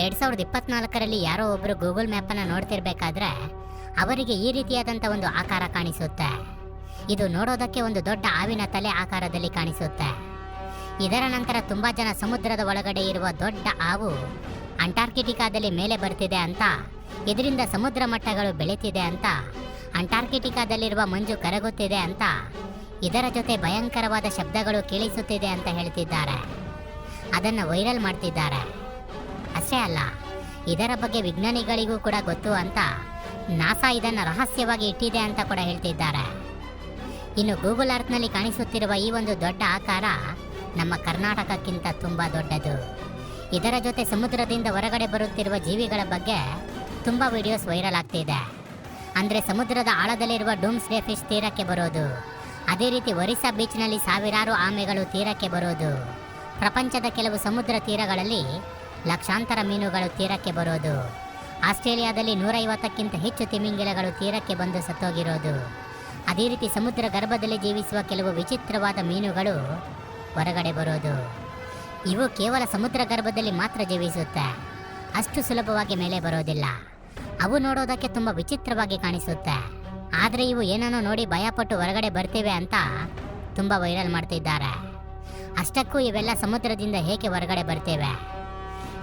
ಎರಡ್ ಸಾವಿರದ ಇಪ್ಪತ್ನಾಲ್ಕರಲ್ಲಿ ಯಾರೋ ಒಬ್ಬರು ಗೂಗಲ್ ಮ್ಯಾಪ್ ಅನ್ನ ನೋಡ್ತಿರ್ಬೇಕಾದ್ರೆ ಅವರಿಗೆ ಈ ರೀತಿಯಾದಂಥ ಒಂದು ಆಕಾರ ಕಾಣಿಸುತ್ತೆ. ಇದು ನೋಡೋದಕ್ಕೆ ಒಂದು ದೊಡ್ಡ ಆವಿನ ತಲೆ ಆಕಾರದಲ್ಲಿ ಕಾಣಿಸುತ್ತೆ. ಇದರ ನಂತರ ತುಂಬಾ ಜನ ಸಮುದ್ರದ ಒಳಗಡೆ ಇರುವ ದೊಡ್ಡ ಹಾವು ಅಂಟಾರ್ಕಿಟಿಕಾದಲ್ಲಿ ಮೇಲೆ ಬರ್ತಿದೆ ಅಂತ, ಇದರಿಂದ ಸಮುದ್ರ ಮಟ್ಟಗಳು ಬೆಳೀತಿದೆ ಅಂತ, ಅಂಟಾರ್ಕಿಟಿಕಾದಲ್ಲಿರುವ ಮಂಜು ಕರಗುತ್ತಿದೆ ಅಂತ, ಇದರ ಜೊತೆ ಭಯಂಕರವಾದ ಶಬ್ದಗಳು ಕೇಳಿಸುತ್ತಿದೆ ಅಂತ ಹೇಳ್ತಿದ್ದಾರೆ. ಅದನ್ನು ವೈರಲ್ ಮಾಡ್ತಿದ್ದಾರೆ. ಅಷ್ಟೇ ಅಲ್ಲ. ಇದರ ಬಗ್ಗೆ ವಿಜ್ಞಾನಿಗಳಿಗೂ ಕೂಡ ಗೊತ್ತು ಅಂತ ನಾಸಾ ಇದನ್ನು ರಹಸ್ಯವಾಗಿ ಇಟ್ಟಿದೆ ಅಂತ ಕೂಡ ಹೇಳ್ತಿದ್ದಾರೆ. ಇನ್ನು ಗೂಗಲ್ ಅರ್ತ್ನಲ್ಲಿ ಕಾಣಿಸುತ್ತಿರುವ ಈ ಒಂದು ದೊಡ್ಡ ಆಕಾರ ನಮ್ಮ ಕರ್ನಾಟಕಕ್ಕಿಂತ ತುಂಬ ದೊಡ್ಡದು. ಇದರ ಜೊತೆ ಸಮುದ್ರದಿಂದ ಹೊರಗಡೆ ಬರುತ್ತಿರುವ ಜೀವಿಗಳ ಬಗ್ಗೆ ತುಂಬ ವಿಡಿಯೋಸ್ ವೈರಲ್ ಆಗ್ತಿದೆ. ಅಂದರೆ ಸಮುದ್ರದ ಆಳದಲ್ಲಿರುವ ಡೂಮ್ಸ್ ಡೇ ಫಿಶ್ ತೀರಕ್ಕೆ ಬರೋದು. ಅದೇ ರೀತಿ ಒರಿಸ್ಸಾ ಬೀಚ್ನಲ್ಲಿ ಸಾವಿರಾರು ಆಮೆಗಳು ತೀರಕ್ಕೆ ಬರೋದು. ಪ್ರಪಂಚದ ಕೆಲವು ಸಮುದ್ರ ತೀರಗಳಲ್ಲಿ ಲಕ್ಷಾಂತರ ಮೀನುಗಳು ತೀರಕ್ಕೆ ಬರೋದು. ಆಸ್ಟ್ರೇಲಿಯಾದಲ್ಲಿ ನೂರೈವತ್ತಕ್ಕಿಂತ ಹೆಚ್ಚು ತಿಮಿಂಗಿಲಗಳು ತೀರಕ್ಕೆ ಬಂದು ಸತ್ತೋಗಿರೋದು. ಅದೇ ರೀತಿ ಸಮುದ್ರ ಗರ್ಭದಲ್ಲಿ ಜೀವಿಸುವ ಕೆಲವು ವಿಚಿತ್ರವಾದ ಮೀನುಗಳು ಹೊರಗಡೆ ಬರೋದು. ಇವು ಕೇವಲ ಸಮುದ್ರ ಗರ್ಭದಲ್ಲಿ ಮಾತ್ರ ಜೀವಿಸುತ್ತೆ. ಅಷ್ಟು ಸುಲಭವಾಗಿ ಮೇಲೆ ಬರೋದಿಲ್ಲ. ಅವು ನೋಡೋದಕ್ಕೆ ತುಂಬ ವಿಚಿತ್ರವಾಗಿ ಕಾಣಿಸುತ್ತೆ. ಆದರೆ ಇವು ಏನನ್ನೋ ನೋಡಿ ಭಯಪಟ್ಟು ಹೊರಗಡೆ ಬರ್ತೇವೆ ಅಂತ ತುಂಬ ವೈರಲ್ ಮಾಡ್ತಿದ್ದಾರೆ. ಅಷ್ಟಕ್ಕೂ ಇವೆಲ್ಲ ಸಮುದ್ರದಿಂದ ಹೇಗೆ ಹೊರಗಡೆ ಬರ್ತಿವೆ?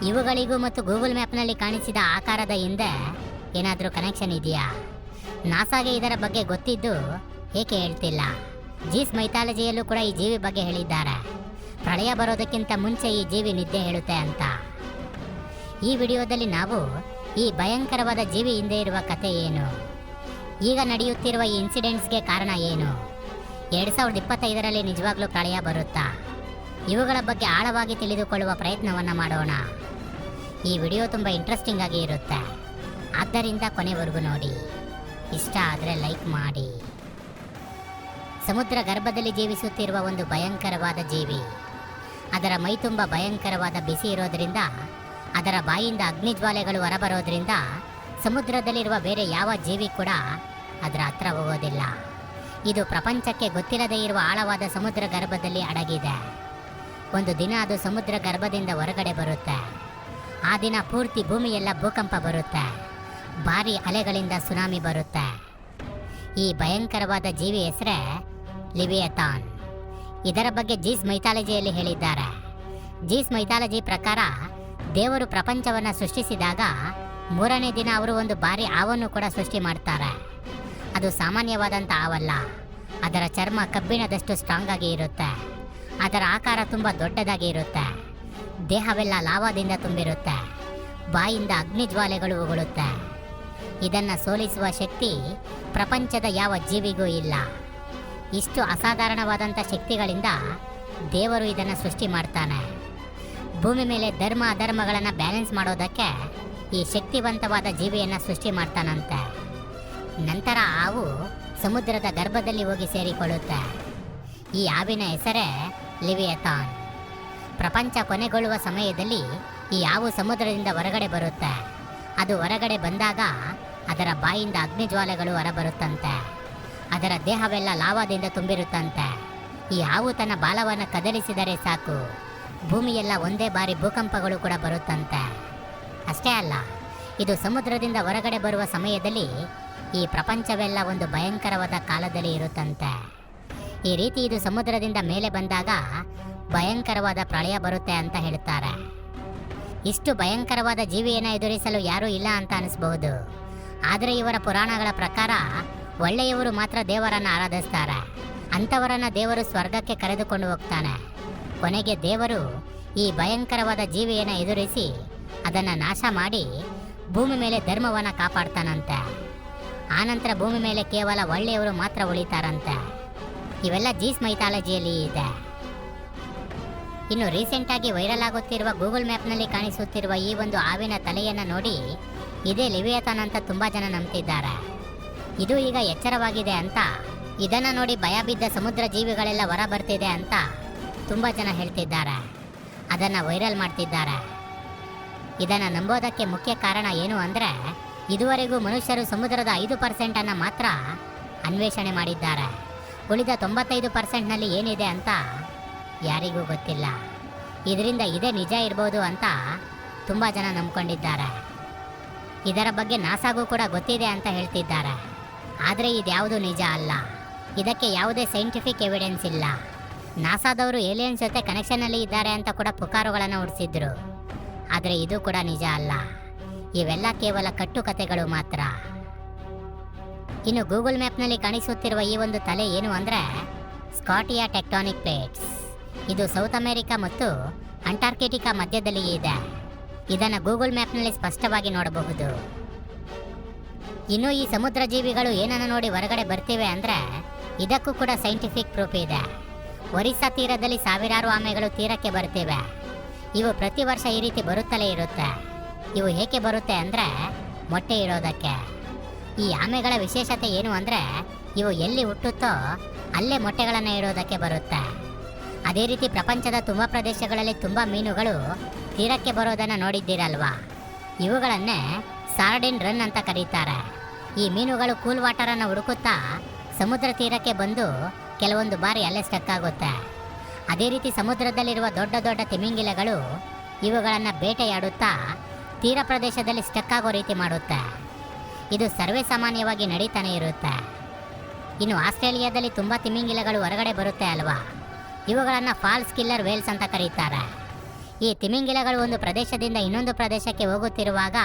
ಇವುಗಳಿಗೂ ಮತ್ತು ಗೂಗಲ್ ಮ್ಯಾಪ್ನಲ್ಲಿ ಕಾಣಿಸಿದ ಆಕಾರದ ಹಿಂದೆ ಏನಾದರೂ ಕನೆಕ್ಷನ್ ಇದೆಯಾ? ನಾಸಾಗೆ ಇದರ ಬಗ್ಗೆ ಗೊತ್ತಿದ್ದು ಏಕೆ ಹೇಳ್ತಿಲ್ಲ? ಜೀಸ್ ಮೈಥಾಲಜಿಯಲ್ಲೂ ಕೂಡ ಈ ಜೀವಿ ಬಗ್ಗೆ ಹೇಳಿದ್ದಾರೆ. ಪ್ರಳಯ ಬರೋದಕ್ಕಿಂತ ಮುಂಚೆ ಈ ಜೀವಿ ನಿದ್ದೆ ಹೇಳುತ್ತೆ ಅಂತ. ಈ ವಿಡಿಯೋದಲ್ಲಿ ನಾವು ಈ ಭಯಂಕರವಾದ ಜೀವಿ ಹಿಂದೆ ಇರುವ ಕತೆ ಏನು? ಈಗ ನಡೆಯುತ್ತಿರುವ ಈ ಇನ್ಸಿಡೆಂಟ್ಸ್ಗೆ ಕಾರಣ ಏನು? ಎರಡು ಸಾವಿರದ ಇಪ್ಪತ್ತೈದರಲ್ಲಿ ನಿಜವಾಗ್ಲೂ ಪ್ರಳಯ ಬರುತ್ತಾ? ಇವುಗಳ ಬಗ್ಗೆ ಆಳವಾಗಿ ತಿಳಿದುಕೊಳ್ಳುವ ಪ್ರಯತ್ನವನ್ನು ಮಾಡೋಣ. ಈ ವಿಡಿಯೋ ತುಂಬ ಇಂಟ್ರೆಸ್ಟಿಂಗ್ ಆಗಿ ಇರುತ್ತೆ. ಆದ್ದರಿಂದ ಕೊನೆವರೆಗೂ ನೋಡಿ. ಇಷ್ಟ ಆದರೆ ಲೈಕ್ ಮಾಡಿ. ಸಮುದ್ರ ಗರ್ಭದಲ್ಲಿ ಜೀವಿಸುತ್ತಿರುವ ಒಂದು ಭಯಂಕರವಾದ ಜೀವಿ. ಅದರ ಮೈ ತುಂಬ ಭಯಂಕರವಾದ ಬಿಸಿ ಇರೋದ್ರಿಂದ, ಅದರ ಬಾಯಿಂದ ಅಗ್ನಿಜ್ವಾಲೆಗಳು ಹೊರಬರೋದ್ರಿಂದ ಸಮುದ್ರದಲ್ಲಿರುವ ಬೇರೆ ಯಾವ ಜೀವಿ ಕೂಡ ಅದರ ಹತ್ರ ಹೋಗೋದಿಲ್ಲ. ಇದು ಪ್ರಪಂಚಕ್ಕೆ ಗೊತ್ತಿರದೇ ಇರುವ ಆಳವಾದ ಸಮುದ್ರ ಗರ್ಭದಲ್ಲಿ ಅಡಗಿದೆ. ಒಂದು ದಿನ ಅದು ಸಮುದ್ರ ಗರ್ಭದಿಂದ ಹೊರಗಡೆ ಬರುತ್ತೆ. ಆ ದಿನ ಪೂರ್ತಿ ಭೂಮಿಯೆಲ್ಲ ಭೂಕಂಪ ಬರುತ್ತೆ. ಭಾರಿ ಅಲೆಗಳಿಂದ ಸುನಾಮಿ ಬರುತ್ತೆ. ಈ ಭಯಂಕರವಾದ ಜೀವಿ ಹೆಸರೇ ಲಿವಿಯಥಾನ್ ಇದರ ಬಗ್ಗೆ ಜೀಸ್ ಮೈಥಾಲಜಿಯಲ್ಲಿ ಹೇಳಿದ್ದಾರೆ. ಜೀಸ್ ಮೈಥಾಲಜಿ ಪ್ರಕಾರ ದೇವರು ಪ್ರಪಂಚವನ್ನು ಸೃಷ್ಟಿಸಿದಾಗ ಮೂರನೇ ದಿನ ಅವರು ಒಂದು ಭಾರಿ ಹಾವನ್ನು ಕೂಡ ಸೃಷ್ಟಿ ಮಾಡ್ತಾರೆ. ಅದು ಸಾಮಾನ್ಯವಾದಂಥ ಹಾವಲ್ಲ ಅದರ ಚರ್ಮ ಕಬ್ಬಿಣದಷ್ಟು ಸ್ಟ್ರಾಂಗ್ ಆಗಿ ಇರುತ್ತೆ. ಅದರ ಆಕಾರ ತುಂಬ ದೊಡ್ಡದಾಗಿ ಇರುತ್ತೆ. ದೇಹವೆಲ್ಲ ಲಾವಾದಿಂದ ತುಂಬಿರುತ್ತೆ. ಬಾಯಿಂದ ಅಗ್ನಿ ಜ್ವಾಲೆಗಳು ಉಗುಳುತ್ತೆ. ಇದನ್ನು ಸೋಲಿಸುವ ಶಕ್ತಿ ಪ್ರಪಂಚದ ಯಾವ ಜೀವಿಗೂ ಇಲ್ಲ. ಇಷ್ಟು ಅಸಾಧಾರಣವಾದಂಥ ಶಕ್ತಿಗಳಿಂದ ದೇವರು ಇದನ್ನು ಸೃಷ್ಟಿ ಮಾಡ್ತಾನೆ. ಭೂಮಿ ಮೇಲೆ ಧರ್ಮ ಅಧರ್ಮಗಳನ್ನು ಬ್ಯಾಲೆನ್ಸ್ ಮಾಡೋದಕ್ಕೆ ಈ ಶಕ್ತಿವಂತವಾದ ಜೀವಿಯನ್ನು ಸೃಷ್ಟಿ ಮಾಡ್ತಾನಂತೆ. ನಂತರ ಹಾವು ಸಮುದ್ರದ ಗರ್ಭದಲ್ಲಿ ಹೋಗಿ ಸೇರಿಕೊಳ್ಳುತ್ತೆ. ಈ ಹಾವಿನ ಹೆಸರೇ ಲಿವಿಯಥಾನ್. ಪ್ರಪಂಚ ಕೊನೆಗೊಳ್ಳುವ ಸಮಯದಲ್ಲಿ ಈ ಹಾವು ಸಮುದ್ರದಿಂದ ಹೊರಗಡೆ ಬರುತ್ತೆ. ಅದು ಹೊರಗಡೆ ಬಂದಾಗ ಅದರ ಬಾಯಿಂದ ಅಗ್ನಿಜ್ವಾಲೆಗಳು ಹೊರಬರುತ್ತಂತೆ. ಅದರ ದೇಹವೆಲ್ಲ ಲಾವಾದಿಂದ ತುಂಬಿರುತ್ತಂತೆ. ಈ ಹಾವು ತನ್ನ ಬಾಲವನ್ನು ಕದಲಿಸಿದರೆ ಸಾಕು. ಭೂಮಿಯೆಲ್ಲ ಒಂದೇ ಬಾರಿ ಭೂಕಂಪಗಳು ಕೂಡ ಬರುತ್ತಂತೆ. ಅಷ್ಟೇ ಅಲ್ಲ, ಇದು ಸಮುದ್ರದಿಂದ ಹೊರಗಡೆ ಬರುವ ಸಮಯದಲ್ಲಿ ಈ ಪ್ರಪಂಚವೆಲ್ಲ ಒಂದು ಭಯಂಕರವಾದ ಕಾಲದಲ್ಲಿ ಇರುತ್ತಂತೆ. ಈ ರೀತಿ ಇದು ಸಮುದ್ರದಿಂದ ಮೇಲೆ ಬಂದಾಗ ಭಯಂಕರವಾದ ಪ್ರಳಯ ಬರುತ್ತೆ ಅಂತ ಹೇಳ್ತಾರೆ ಇಷ್ಟು ಭಯಂಕರವಾದ ಜೀವಿಯನ್ನು ಎದುರಿಸಲು ಯಾರೂ ಇಲ್ಲ ಅಂತ ಅನಿಸ್ಬಹುದು. ಆದರೆ ಇವರ ಪುರಾಣಗಳ ಪ್ರಕಾರ ಒಳ್ಳೆಯವರು ಮಾತ್ರ ದೇವರನ್ನು ಆರಾಧಿಸ್ತಾರೆ. ಅಂಥವರನ್ನು ದೇವರು ಸ್ವರ್ಗಕ್ಕೆ ಕರೆದುಕೊಂಡು ಹೋಗ್ತಾನೆ. ಕೊನೆಗೆ ದೇವರು ಈ ಭಯಂಕರವಾದ ಜೀವಿಯನ್ನು ಎದುರಿಸಿ ಅದನ್ನು ನಾಶ ಮಾಡಿ ಭೂಮಿ ಮೇಲೆ ಧರ್ಮವನ್ನು ಕಾಪಾಡ್ತಾನಂತೆ. ಆನಂತರ ಭೂಮಿ ಮೇಲೆ ಕೇವಲ ಒಳ್ಳೆಯವರು ಮಾತ್ರ ಉಳಿತಾರಂತೆ. ಇವೆಲ್ಲ ಜೀಸ್ ಮೈಥಾಲಜಿಯಲ್ಲಿ ಇದೆ. ಇನ್ನು ರೀಸೆಂಟಾಗಿ ವೈರಲ್ ಆಗುತ್ತಿರುವ ಗೂಗಲ್ ಮ್ಯಾಪ್ನಲ್ಲಿ ಕಾಣಿಸುತ್ತಿರುವ ಈ ಒಂದು ಹಾವಿನ ತಲೆಯನ್ನು ನೋಡಿ ಇದೇ ಲಿವಿಯತಾನ್ ಅಂತ ತುಂಬ ಜನ ನಂಬ್ತಿದ್ದಾರೆ. ಇದು ಈಗ ಎಚ್ಚರವಾಗಿದೆ ಅಂತ, ಇದನ್ನು ನೋಡಿ ಭಯ ಬಿದ್ದ ಸಮುದ್ರ ಜೀವಿಗಳೆಲ್ಲ ಹೊರ ಬರ್ತಿದೆ ಅಂತ ತುಂಬ ಜನ ಹೇಳ್ತಿದ್ದಾರೆ. ಅದನ್ನು ವೈರಲ್ ಮಾಡ್ತಿದ್ದಾರೆ. ಇದನ್ನು ನಂಬೋದಕ್ಕೆ ಮುಖ್ಯ ಕಾರಣ ಏನು ಅಂದರೆ, ಇದುವರೆಗೂ ಮನುಷ್ಯರು ಸಮುದ್ರದ ಐದು ಪರ್ಸೆಂಟನ್ನು ಮಾತ್ರ ಅನ್ವೇಷಣೆ ಮಾಡಿದ್ದಾರೆ. ಉಳಿದ ತೊಂಬತ್ತೈದು ಪರ್ಸೆಂಟ್ನಲ್ಲಿ ಏನಿದೆ ಅಂತ ಯಾರಿಗೂ ಗೊತ್ತಿಲ್ಲ. ಇದರಿಂದ ಇದೇ ನಿಜ ಇರ್ಬೋದು ಅಂತ ತುಂಬ ಜನ ನಂಬ್ಕೊಂಡಿದ್ದಾರೆ. ಇದರ ಬಗ್ಗೆ ನಾಸಾಗೂ ಕೂಡ ಗೊತ್ತಿದೆ ಅಂತ ಹೇಳ್ತಿದ್ದಾರೆ. ಆದರೆ ಇದ್ಯಾವುದು ನಿಜ ಅಲ್ಲ. ಇದಕ್ಕೆ ಯಾವುದೇ ಸೈಂಟಿಫಿಕ್ ಎವಿಡೆನ್ಸ್ ಇಲ್ಲ. ನಾಸಾದವರು ಏಲಿಯನ್ಸ್ ಜೊತೆ ಕನೆಕ್ಷನಲ್ಲಿ ಇದ್ದಾರೆ ಅಂತ ಕೂಡ ಪುಕಾರುಗಳನ್ನು ಹುಡ್ಸಿದ್ರು ಆದರೆ ಇದು ಕೂಡ ನಿಜ ಅಲ್ಲ. ಇವೆಲ್ಲ ಕೇವಲ ಕಟ್ಟುಕತೆಗಳು ಮಾತ್ರ. ಇನ್ನು ಗೂಗಲ್ ಮ್ಯಾಪ್ನಲ್ಲಿ ಕಾಣಿಸುತ್ತಿರುವ ಈ ಒಂದು ತಲೆ ಏನು ಅಂದರೆ ಸ್ಕಾಟಿಯಾ ಟೆಕ್ಟಾನಿಕ್ ಪ್ಲೇಟ್ಸ್. ಇದು ಸೌತ್ ಅಮೆರಿಕಾ ಮತ್ತು ಅಂಟಾರ್ಕಿಟಿಕಾ ಮಧ್ಯದಲ್ಲಿ ಇದೆ. ಇದನ್ನು ಗೂಗಲ್ ಮ್ಯಾಪ್ನಲ್ಲಿ ಸ್ಪಷ್ಟವಾಗಿ ನೋಡಬಹುದು. ಇನ್ನು ಈ ಸಮುದ್ರ ಜೀವಿಗಳು ಏನನ್ನು ನೋಡಿ ಹೊರಗಡೆ ಬರ್ತಿವೆ ಅಂದರೆ ಇದಕ್ಕೂ ಕೂಡ ಸೈಂಟಿಫಿಕ್ ಪ್ರೂಫ್ ಇದೆ. ಒರಿಸ್ಸಾ ತೀರದಲ್ಲಿ ಸಾವಿರಾರು ಆಮೆಗಳು ತೀರಕ್ಕೆ ಬರ್ತಿವೆ. ಇವು ಪ್ರತಿ ವರ್ಷ ಈ ರೀತಿ ಬರುತ್ತಲೇ ಇರುತ್ತೆ. ಇವು ಏಕೆ ಬರುತ್ತೆ ಅಂದರೆ ಮೊಟ್ಟೆ ಇಡೋದಕ್ಕೆ. ಈ ಆಮೆಗಳ ವಿಶೇಷತೆ ಏನು ಅಂದರೆ ಇವು ಎಲ್ಲಿ ಹುಟ್ಟುತ್ತೋ ಅಲ್ಲೇ ಮೊಟ್ಟೆಗಳನ್ನು ಇಡೋದಕ್ಕೆ ಬರುತ್ತೆ. ಅದೇ ರೀತಿ ಪ್ರಪಂಚದ ತುಂಬ ಪ್ರದೇಶಗಳಲ್ಲಿ ತುಂಬ ಮೀನುಗಳು ತೀರಕ್ಕೆ ಬರೋದನ್ನು ನೋಡಿದ್ದೀರಲ್ವಾ? ಇವುಗಳನ್ನೇ ಸಾರ್ಡಿನ್ ರನ್ ಅಂತ ಕರೀತಾರೆ. ಈ ಮೀನುಗಳು ಕೂಲ್ ವಾಟರನ್ನು ಹುಡುಕುತ್ತಾ ಸಮುದ್ರ ತೀರಕ್ಕೆ ಬಂದು ಕೆಲವೊಂದು ಬಾರಿ ಅಲ್ಲೇ ಸ್ಟಕ್ ಆಗುತ್ತೆ. ಅದೇ ರೀತಿ ಸಮುದ್ರದಲ್ಲಿರುವ ದೊಡ್ಡ ದೊಡ್ಡ ತಿಮಿಂಗಿಲಗಳು ಇವುಗಳನ್ನು ಬೇಟೆಯಾಡುತ್ತಾ ತೀರ ಪ್ರದೇಶದಲ್ಲಿ ಸ್ಟಕ್ ಆಗೋ ರೀತಿ ಮಾಡುತ್ತೆ. ಇದು ಸರ್ವೇ ಸಾಮಾನ್ಯವಾಗಿ ನಡೀತಾನೆ ಇರುತ್ತೆ. ಇನ್ನು ಆಸ್ಟ್ರೇಲಿಯಾದಲ್ಲಿ ತುಂಬ ತಿಮಿಂಗಿಲಗಳು ಹೊರಗಡೆ ಬರುತ್ತೆ ಅಲ್ವಾ? ಇವುಗಳನ್ನು ಫಾಲ್ಸ್ ಕಿಲ್ಲರ್ ವೇಲ್ಸ್ ಅಂತ ಕರೀತಾರೆ. ಈ ತಿಮಿಂಗಿಲಗಳು ಒಂದು ಪ್ರದೇಶದಿಂದ ಇನ್ನೊಂದು ಪ್ರದೇಶಕ್ಕೆ ಹೋಗುತ್ತಿರುವಾಗ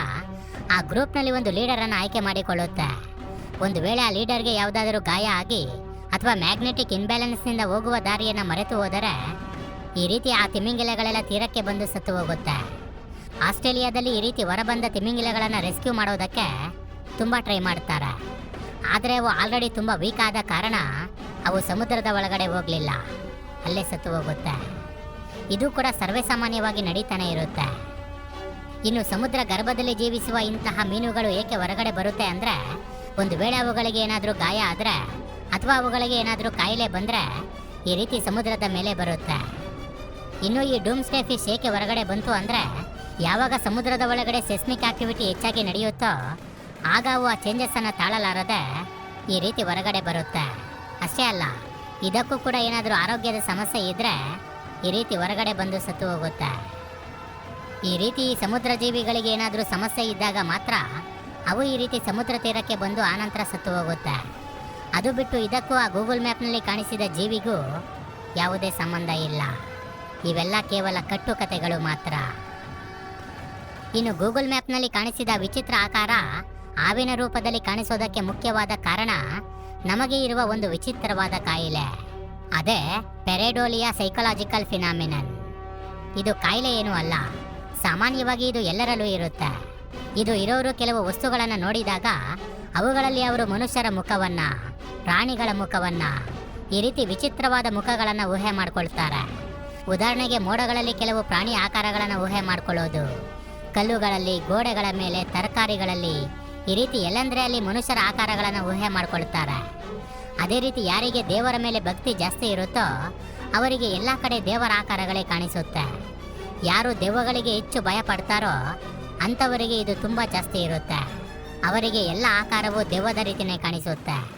ಆ ಗ್ರೂಪ್ನಲ್ಲಿ ಒಂದು ಲೀಡರನ್ನು ಆಯ್ಕೆ ಮಾಡಿಕೊಳ್ಳುತ್ತೆ. ಒಂದು ವೇಳೆ ಆ ಲೀಡರ್ಗೆ ಯಾವುದಾದರೂ ಗಾಯ ಆಗಿ ಅಥವಾ ಮ್ಯಾಗ್ನೆಟಿಕ್ ಇನ್ಬ್ಯಾಲೆನ್ಸ್ನಿಂದ ಹೋಗುವ ದಾರಿಯನ್ನು ಮರೆತು ಹೋದರೆ ಈ ರೀತಿ ಆ ತಿಮಿಂಗಿಲಗಳೆಲ್ಲ ತೀರಕ್ಕೆ ಬಂದು ಸತ್ತು ಹೋಗುತ್ತೆ. ಆಸ್ಟ್ರೇಲಿಯಾದಲ್ಲಿ ಈ ರೀತಿ ಹೊರಬಂದ ತಿಮಿಂಗಿಲಗಳನ್ನು ರೆಸ್ಕ್ಯೂ ಮಾಡೋದಕ್ಕೆ ತುಂಬ ಟ್ರೈ ಮಾಡ್ತಾರೆ. ಆದರೆ ಅವು ಆಲ್ರೆಡಿ ತುಂಬ ವೀಕ್ ಆದ ಕಾರಣ ಅವು ಸಮುದ್ರದ ಒಳಗಡೆ ಹೋಗಲಿಲ್ಲ. ಅಲ್ಲೇ ಸತ್ತು ಹೋಗುತ್ತೆ. ಇದು ಕೂಡ ಸರ್ವೇಸಾಮಾನ್ಯವಾಗಿ ನಡೀತಾನೆ ಇರುತ್ತೆ. ಇನ್ನು ಸಮುದ್ರ ಗರ್ಭದಲ್ಲಿ ಜೀವಿಸುವ ಇಂತಹ ಮೀನುಗಳು ಏಕೆ ಹೊರಗಡೆ ಬರುತ್ತೆ ಅಂದರೆ, ಒಂದು ವೇಳೆ ಅವುಗಳಿಗೆ ಏನಾದರೂ ಗಾಯ ಆದರೆ, ಅಥವಾ ಅವುಗಳಿಗೆ ಏನಾದರೂ ಕಾಯಿಲೆ ಬಂದರೆ, ಈ ರೀತಿ ಸಮುದ್ರದ ಮೇಲೆ ಬರುತ್ತೆ. ಇನ್ನು ಈ ಡೂಮ್ಸ್ಟೇ ಫಿಶ್ ಏಕೆ ಹೊರಗಡೆ ಬಂತು ಅಂದರೆ, ಯಾವಾಗ ಸಮುದ್ರದ ಒಳಗಡೆ ಸೆಸ್ಮಿಕ್ ಆಕ್ಟಿವಿಟಿ ಹೆಚ್ಚಾಗಿ ನಡೆಯುತ್ತೋ, ಆಗ ಅವು ಆ ಚೇಂಜಸ್ಸನ್ನು ತಾಳಲಾರದೆ ಈ ರೀತಿ ಹೊರಗಡೆ ಬರುತ್ತೆ. ಅಷ್ಟೇ ಅಲ್ಲ. ಇದಕ್ಕೂ ಕೂಡ ಏನಾದರೂ ಆರೋಗ್ಯದ ಸಮಸ್ಯೆ ಇದ್ದರೆ ಈ ರೀತಿ ಹೊರಗಡೆ ಬಂದು ಸತ್ತು ಹೋಗುತ್ತೆ. ಈ ರೀತಿ ಸಮುದ್ರ ಜೀವಿಗಳಿಗೆ ಏನಾದರೂ ಸಮಸ್ಯೆ ಇದ್ದಾಗ ಮಾತ್ರ ಅವು ಈ ರೀತಿ ಸಮುದ್ರ ತೀರಕ್ಕೆ ಬಂದು ಆನಂತರ ಸತ್ತು ಹೋಗುತ್ತೆ. ಅದು ಬಿಟ್ಟು ಇದಕ್ಕೂ ಆ ಗೂಗಲ್ ಮ್ಯಾಪ್ನಲ್ಲಿ ಕಾಣಿಸಿದ ಜೀವಿಗೂ ಯಾವುದೇ ಸಂಬಂಧ ಇಲ್ಲ. ಇವೆಲ್ಲ ಕೇವಲ ಕಟ್ಟುಕತೆಗಳು ಮಾತ್ರ. ಇನ್ನು ಗೂಗಲ್ ಮ್ಯಾಪ್ನಲ್ಲಿ ಕಾಣಿಸಿದ ವಿಚಿತ್ರ ಆಕಾರ ಹಾವಿನ ರೂಪದಲ್ಲಿ ಕಾಣಿಸೋದಕ್ಕೆ ಮುಖ್ಯವಾದ ಕಾರಣ ನಮಗೆ ಇರುವ ಒಂದು ವಿಚಿತ್ರವಾದ ಕಾಯಿಲೆ. ಅದೇ ಪೆರೆಡೋಲಿಯಾ ಸೈಕಲಾಜಿಕಲ್ ಫಿನಾಮಿನನ್. ಇದು ಕಾಯಿಲೆ ಏನೂ ಅಲ್ಲ. ಸಾಮಾನ್ಯವಾಗಿ ಇದು ಎಲ್ಲರಲ್ಲೂ ಇರುತ್ತೆ. ಇದು ಇರೋರು ಕೆಲವು ವಸ್ತುಗಳನ್ನು ನೋಡಿದಾಗ ಅವುಗಳಲ್ಲಿ ಅವರು ಮನುಷ್ಯರ ಮುಖವನ್ನ, ಪ್ರಾಣಿಗಳ ಮುಖವನ್ನ, ಈ ರೀತಿ ವಿಚಿತ್ರವಾದ ಮುಖಗಳನ್ನು ಊಹೆ ಮಾಡಿಕೊಳ್ತಾರೆ. ಉದಾಹರಣೆಗೆ ಮೋಡಗಳಲ್ಲಿ ಕೆಲವು ಪ್ರಾಣಿ ಆಕಾರಗಳನ್ನು ಊಹೆ ಮಾಡಿಕೊಳ್ಳೋದು. ಕಲ್ಲುಗಳಲ್ಲಿ, ಗೋಡೆಗಳ ಮೇಲೆ, ತರಕಾರಿಗಳಲ್ಲಿ ಈ ರೀತಿ ಎಲ್ಲಂದ್ರೆ ಅಲ್ಲಿ ಮನುಷ್ಯರ ಆಕಾರಗಳನ್ನು ಊಹೆ ಮಾಡಿಕೊಳ್ತಾರೆ. ಅದೇ ರೀತಿ ಯಾರಿಗೆ ದೇವರ ಮೇಲೆ ಭಕ್ತಿ ಜಾಸ್ತಿ ಇರುತ್ತೋ ಅವರಿಗೆ ಎಲ್ಲ ಕಡೆ ದೇವರ ಆಕಾರಗಳೇ ಕಾಣಿಸುತ್ತೆ. ಯಾರು ದೆವ್ವಗಳಿಗೆ ಹೆಚ್ಚು ಭಯ ಪಡ್ತಾರೋ ಅಂಥವರಿಗೆ ಇದು ತುಂಬ ಜಾಸ್ತಿ ಇರುತ್ತೆ. ಅವರಿಗೆ ಎಲ್ಲ ಆಕಾರವು ದೆವ್ವದ ರೀತಿಯೇ ಕಾಣಿಸುತ್ತೆ.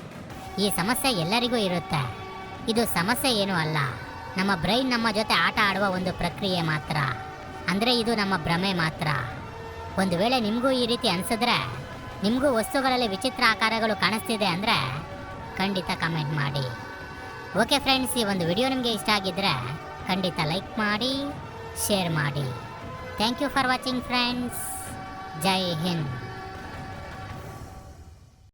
ಈ ಸಮಸ್ಯೆ ಎಲ್ಲರಿಗೂ ಇರುತ್ತೆ. ಇದು ಸಮಸ್ಯೆ ಏನೂ ಅಲ್ಲ. ನಮ್ಮ ಬ್ರೈನ್ ನಮ್ಮ ಜೊತೆ ಆಟ ಆಡುವ ಒಂದು ಪ್ರಕ್ರಿಯೆ ಮಾತ್ರ. ಅಂದರೆ ಇದು ನಮ್ಮ ಭ್ರಮೆ ಮಾತ್ರ. ಒಂದು ವೇಳೆ ನಿಮಗೂ ಈ ರೀತಿ ಅನಿಸಿದ್ರೆ ನಿಮಗೂ ವಸ್ತುಗಳಲ್ಲಿ ವಿಚಿತ್ರ ಆಕಾರಗಳು ಕಾಣಿಸ್ತಿದೆ ಅಂದರೆ ಖಂಡಿತ ಕಮೆಂಟ್ ಮಾಡಿ. ಓಕೆ ಫ್ರೆಂಡ್ಸ್ ಈ ಒಂದು ವಿಡಿಯೋ ನಿಮಗೆ ಇಷ್ಟ ಆಗಿದ್ದರೆ ಖಂಡಿತ ಲೈಕ್ ಮಾಡಿ ಶೇರ್ ಮಾಡಿ. Thank you for watching friends Jai Hind